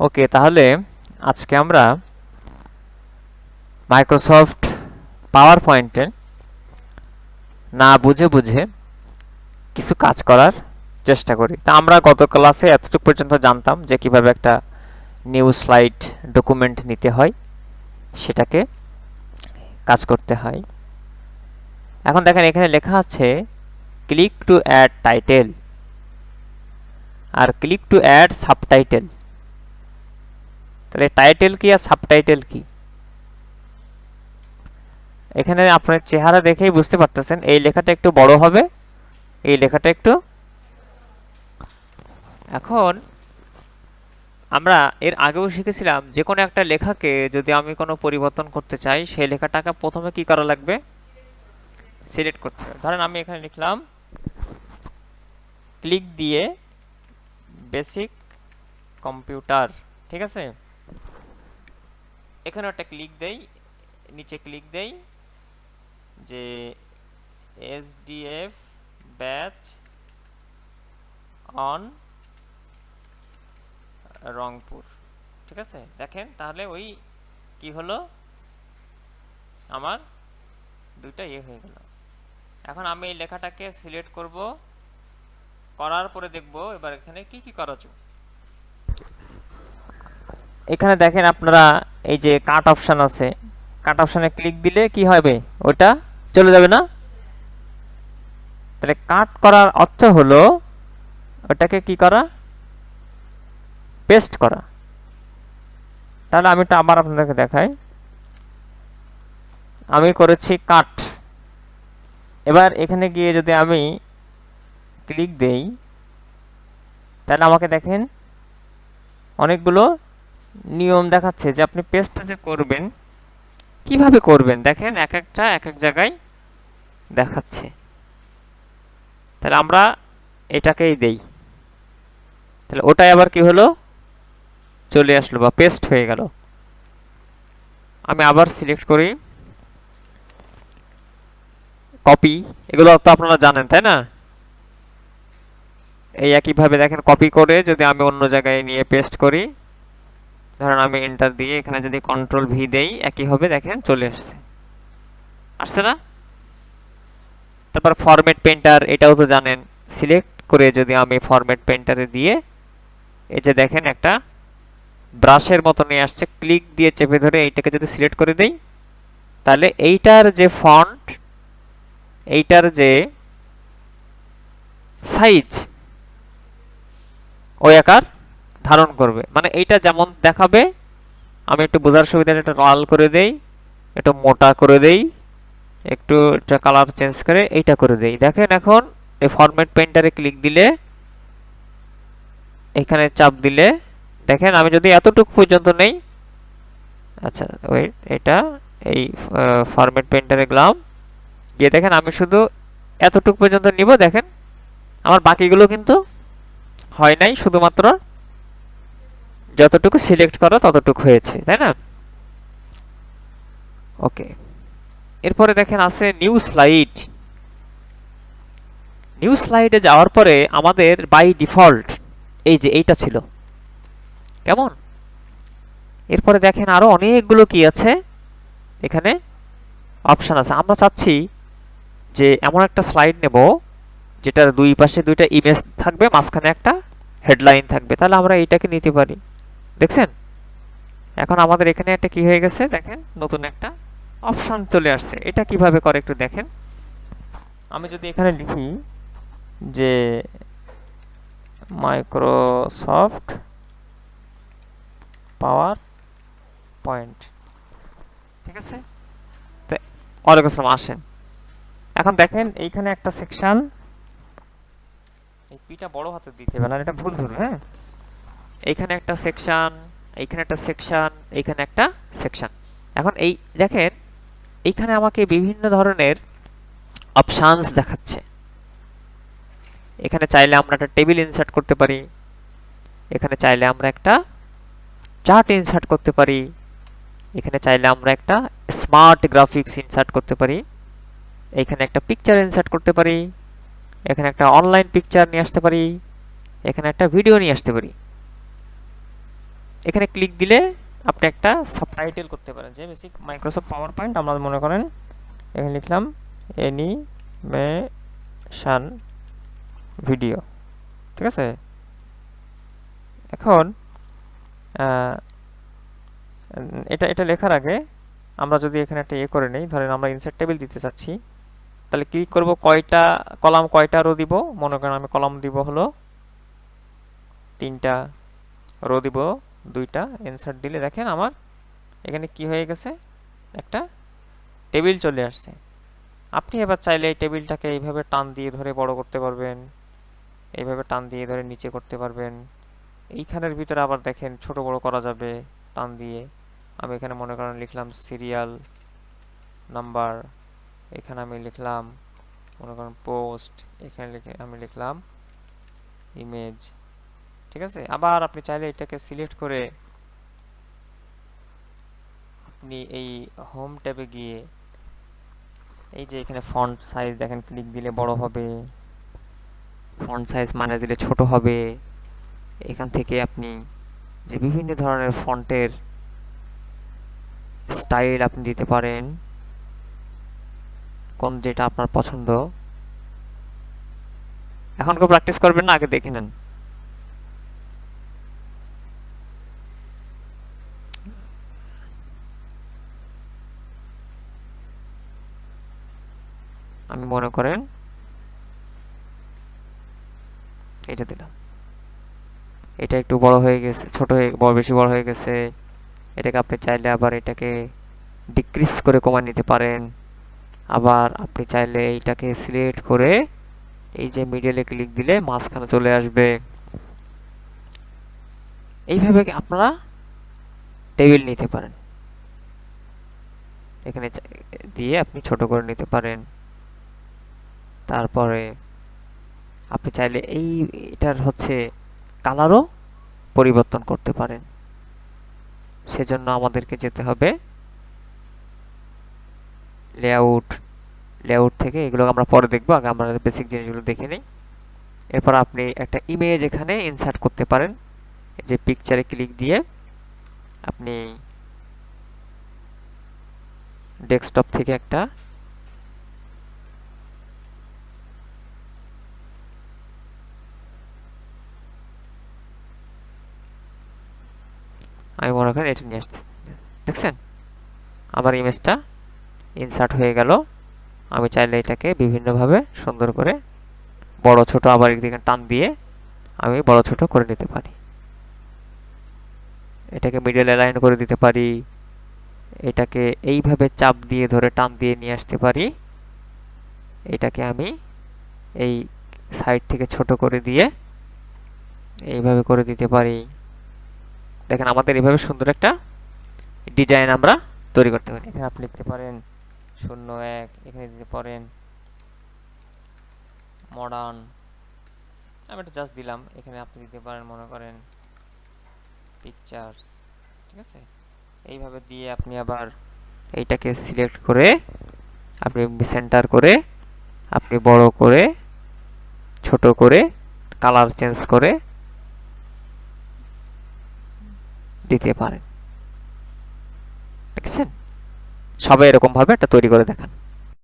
ওকে, তাহলে আজকে আমরা মাইক্রোসফট পাওয়ার পয়েন্টে না বুঝে বুঝে কিছু কাজ করার চেষ্টা করি। তা আমরা গত ক্লাসে এতটুকু পর্যন্ত জানতাম যে কীভাবে একটা নিউ স্লাইড ডকুমেন্ট নিতে হয়, সেটাকে কাজ করতে হয়। এখন দেখেন, এখানে লেখা আছে ক্লিক টু অ্যাড টাইটেল আর ক্লিক টু অ্যাড সাবটাইটেল তাহলে টাইটেল কি আর সাবটাইটেল কি? এখানে আপনার চেহারা দেখেই বুঝতে পারতেছেন, এই লেখাটা একটু বড় হবে, এই লেখাটা একটু। এখন আমরা এর আগেও শিখেছিলাম যে কোনো একটা লেখাকে যদি আমি কোনো পরিবর্তন করতে চাই, সেই লেখাটাকে প্রথমে কি করা লাগবে? সিলেক্ট করতে ধরেন আমি এখানে লিখলাম ক্লিক দিয়ে বেসিক কম্পিউটার ঠিক আছে? এখানে একটা ক্লিক দেই, নিচে ক্লিক দেই, যে S SDF batch on Rangpur. ঠিক আছে? দেখেন, তাহলে ওই কি হলো? আমার দুইটা ইয়ে হয়ে গেল। এখন আমি এই লেখাটাকে সিলেক্ট করব, করার পরে দেখব এবার এখানে কি কি করা এখানে দেখেন আপনারা এই যে কাট অপশান আছে। কাট অপশানে ক্লিক দিলে কি হবে? ওটা চলে যাবে না? তাহলে কাট করার অর্থ হলো ওটাকে কি করা? পেস্ট করা। তাহলে আমি এটা আবার আপনাদেরকে দেখাই। আমি করেছি কাট এবার এখানে গিয়ে যদি আমি ক্লিক দেই, তাহলে আমাকে দেখেন অনেকগুলো নিয়ম দেখাচ্ছে যে আপনি পেস্টটা যে করবেন, কীভাবে করবেন? দেখেন এক একটা, এক এক জায়গায় দেখাচ্ছে। তাহলে আমরা এটাকেই দেই। তাহলে ওটাই আবার কি হলো? চলে আসলো বা পেস্ট হয়ে গেল। আমি আবার সিলেক্ট করি। কপি এগুলো তো আপনারা জানেন, তাই না? এই একইভাবে দেখেন কপি করে যদি আমি অন্য জায়গায় নিয়ে পেস্ট করি ধরেন আমি এন্টার দিয়ে এখানে যদি কন্ট্রোল ভি দেই, একই হবে, দেখেন চলে আসছে আসছে না? তারপর ফরম্যাট পেন্টার এটাও তো জানেন সিলেক্ট করে যদি আমি ফরম্যাট পেন্টারে দিয়ে, এই যে দেখেন একটা ব্রাশের মতো নিয়ে আসছে ক্লিক দিয়ে চেপে ধরে এইটাকে যদি সিলেক্ট করে দেই, তাহলে এইটার যে ফন্ট এইটার যে সাইজ ওই আকার ধারণ করবে। মানে এইটা যেমন দেখাবে, আমি একটু বোঝার সুবিধাটা একটু লাল করে দেই, একটু মোটা করে দেই, একটু এটা কালার চেঞ্জ করে এইটা করে দেই। দেখেন এখন, এই ফরম্যাট পেন্টারে ক্লিক দিলে, এখানে চাপ দিলে, দেখেন আমি যদি এতটুকু পর্যন্ত নেই আচ্ছা ওয়েট এটা এই ফরম্যাট পেন্টারে গেলাম গিয়ে দেখেন আমি শুধু এতটুকু পর্যন্ত নিব, দেখেন, আমার বাকিগুলো কিন্তু হয় নাই শুধুমাত্র। যতটুকু সিলেক্ট করা ততটুকু হয়েছে, তাই না? ওকে এরপরে দেখেন আছে নিউ স্লাইড নিউ স্লাইডে যাওয়ার পরে আমাদের বাই ডিফল্ট এই যে এইটা ছিল। কেমন? এরপরে দেখেন আরও অনেকগুলো কি আছে? এখানে অপশন আছে। আমরা চাচ্ছি যে এমন একটা স্লাইড নেব, যেটার দুই পাশে দুইটা ইমেজ থাকবে, মাঝখানে একটা হেডলাইন থাকবে। তাহলে আমরা এইটাকে নিতে পারি। দেখছেন? এখন আমাদের এখানে একটা কি হয়ে গেছে দেখেন, নতুন একটা অপশন চলে আসছে। এটা কীভাবে করে একটু দেখেন। আমি যদি এখানে লিখি যে মাইক্রোসফট পাওয়ার পয়েন্ট ঠিক আছে? তো ওয়ালাইকুম আসসালাম আসেন এখন দেখেন, এইখানে একটা সেকশন এই পিটা বড় হাতে দিতে হবে না এটা ভুল ধরবে হ্যাঁ? এইখানে একটা সেকশন এইখানে একটা সেকশন এইখানে একটা সেকশন এখন এই দেখেন, এইখানে আমাকে বিভিন্ন ধরনের অপশানস দেখাচ্ছে। এখানে চাইলে আমরা একটা টেবিল ইনসার্ট করতে পারি। এখানে চাইলে আমরা একটা চার্ট ইনসার্ট করতে পারি। এখানে চাইলে আমরা একটা স্মার্ট গ্রাফিক্স ইনসার্ট করতে পারি। এখানে একটা পিকচার ইনসার্ট করতে পারি। এখানে একটা অনলাইন পিকচার নিয়ে আসতে পারি। এখানে একটা ভিডিও নিয়ে আসতে পারি। এখানে ক্লিক দিলে আপনি একটা সাবটাইটেল করতে পারেন। যে বেসিক মাইক্রোসফট পাওয়ার পয়েন্ট আমরা মনে করেন, এখানে লিখলাম অ্যানিমেশন ভিডিও ঠিক আছে? এখন এটা এটা লেখার আগে আমরা যদি এখানে একটা ইয়ে করে নেই, ধরেন আমরা ইনসার্ট টেবিল দিতে চাচ্ছি, তাহলে ক্লিক করব কয়টা, কলাম কয়টা রো দিব? মনে করেন আমি কলাম দিব হলো তিনটা রো দিব। দুইটা ইনসার্ট দিলে দেখেন আমার এখানে কি হয়ে গেছে? একটা টেবিল চলে আসছে। আপনি এবার চাইলে এই টেবিলটাকে এইভাবে টান দিয়ে ধরে বড় করতে পারবেন, এইভাবে টান দিয়ে ধরে নিচে করতে পারবেন। এইখানের ভিতরে আবার দেখেন ছোট বড় করা যাবে টান দিয়ে। আমি এখানে মনে করেন লিখলাম সিরিয়াল নাম্বার এখানে আমি লিখলাম, মনে করেন পোস্ট এখানে লিখে আমি লিখলাম ইমেজ ঠিক আছে? আবার আপনি চাইলে এটাকে সিলেক্ট করে আপনি এই হোম ট্যাবে গিয়ে এই যে এখানে ফন্ট সাইজ দেখেন ক্লিক দিলে বড় হবে। ফন্ট সাইজ মানে দিলে ছোট হবে। এখান থেকে আপনি যে বিভিন্ন ধরনের ফন্টের স্টাইল আপনি দিতে পারেন, কোন যেটা আপনার পছন্দ। এখন কেউ প্র্যাকটিস করবেন না, আগে দেখে নেন আমি মনে করেন, এটা দিলাম। এটা একটু বড় হয়ে গেছে, ছোট হয়ে বেশি বড় হয়ে গেছে। এটাকে আপনি চাইলে আবার এটাকে ডিক্রিজ করে কমায় নিতে পারেন। আবার আপনি চাইলে এইটাকে সিলেক্ট করে এই যে মিডলে ক্লিক দিলে মাঝখানে চলে আসবে। এইভাবে আপনারা টেবিল নিতে পারেন। এখানে দিয়ে আপনি ছোট করে নিতে পারেন। তারপরে আপনি চাইলে এই, এটার হচ্ছে কালারও পরিবর্তন করতে পারেন। সেজন্য আমাদেরকে যেতে হবে লেআউট লেআউট থেকে এগুলো আমরা পরে দেখব, আগে আমরা বেসিক জিনিসগুলো দেখে নিই। এরপর আপনি একটা ইমেজ এখানে ইনসার্ট করতে পারেন, এই যে পিকচারে ক্লিক দিয়ে আপনি ডেস্কটপ থেকে একটা আমি মনে করেন এটা নিয়ে আসছি দেখছেন? আমার ইমেজটা ইনসার্ট হয়ে গেল। আমি চাইলে এটাকে বিভিন্নভাবে সুন্দর করে বড় ছোট আবার একদিকে টান দিয়ে আমি বড় ছোট করে নিতে পারি। এটাকে মিডল অ্যালাইন করে দিতে পারি। এটাকে এইভাবে চাপ দিয়ে ধরে টান দিয়ে নিয়ে আসতে পারি। এটাকে আমি এই সাইড থেকে ছোট করে দিয়ে এইভাবে করে দিতে পারি। দেখেন আমাদের এভাবে সুন্দর একটা ডিজাইন আমরা তৈরি করতে পারি। এখানে আপনি লিখতে পারেন শূন্য এক, এখানে দিতে পারেন মডার্ন আমি এটা জাস্ট দিলাম, এখানে আপনি দিতে পারেন, মনে করেন পিকচার্স ঠিক আছে? এইভাবে দিয়ে আপনি আবার এইটাকে সিলেক্ট করে আপনি সেন্টার করে আপনি বড় করে, ছোট করে কালার চেঞ্জ করে দিতে পারেন দেখেছেন? সবাই এরকম ভাবে একটা তৈরি করে দেখান।